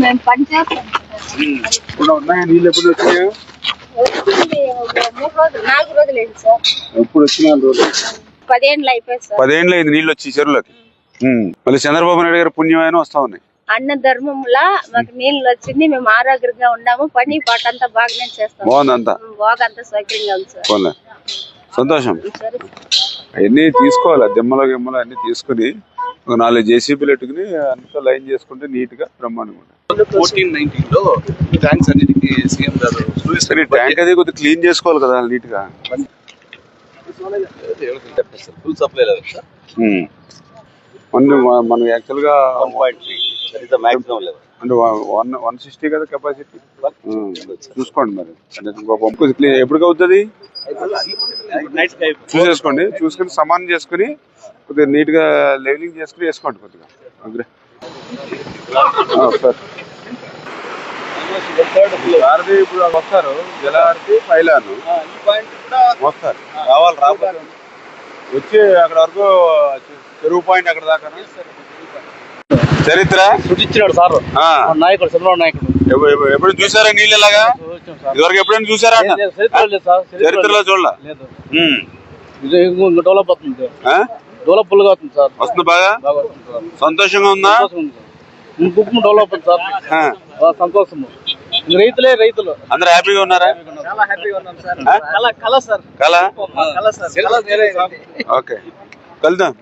మేము పని చేస్తాం ఇప్పుడు ఉన్నాయా నీళ్ళు ఎప్పుడు వచ్చినాయా? నాలుగు రోజులు అయింది సార్. ఎప్పుడు వచ్చిన అయిపోయింది సార్. అయింది నీళ్ళు వచ్చి చెరువులోకి. ఉమ్. మళ్ళీ చంద్రబాబు నాయుడు గారు పుణ్యమైన వస్తా ఉన్నాయి. అన్న ధర్మంలా మాకు నీళ్ళు వచ్చింది మేము ఆరోగ్యంగా ఉన్నాము పని పాట అంతా బాగానే చేస్తాం బాగుంది అంతా బాగా అంతా సౌకర్యంగా ఉంది సార్. పోన్లే. సంతోషం. సరే అవన్నీ తీసుకోవాలి దిమ్మలు గిమ్మలు అన్ని తీసుకుని ఒక నాలుగు జేసీబీలు పెట్టుకుని అంతా లైన్ చేసుకుంటే నీట్గా బ్రహ్మాండంగా ఫోర్టీన్ నైన్టీన్లో ట్యాంక్స్ అన్నిటికీ సీఎం గారు ట్యాంక్ అది కొద్దిగా క్లీన్ చేసుకోవాలి కదా నీట్గా ఫుల్ సప్లై. మన యాక్చువల్గా one point three that is the maximum level అంటే వన్ వన్ సిక్స్టీ కదా కెపాసిటీ చూసుకోండి మరి. పంపు క్లీన్ ఎప్పుడు అవుతుంది చూసేసుకోండి. చూసుకుని సమానం చేసుకుని కొద్దిగా నీట్గా లెవెలింగ్ చేసుకుని వేసుకోండి కొద్దిగా. సార్. భారతి ఇప్పుడు వస్తారు. జలహారతి పైలాను. ఈ పాయింట్ కూడా వస్తారు. రావాలి రావాలి. వచ్చి అక్కడ వరకు చెరువు పాయింట్ అక్కడ దాకా చరిత్ర? సూచించినాడు సార్. ఆ, నాయకుడు చంద్రబాబు నాయకుడు. ఎప్పుడు చూసారా నీళ్ళు ఇలాగా? ఇదివరకు ఎప్పుడైనా చూసారా చరిత్రలో చూడాల? లేదు. ఉమ్. ఇది ఇంకో డెవలప్ అవుతుంది ఆ? డెవలప్ ఫుల్గా అవుతుంది సార్. వస్తుంది బాగా? సంతోషంగా ఉందా? డెవలప్ అవుతుంది సార్. సంతోషము. రైతులే రైతులు. అందరు హ్యాపీగా ఉన్నారా? చాలా హ్యాపీగా ఉన్నాం సార్. ఆ? కళ ఓకే. కలుద్దాం.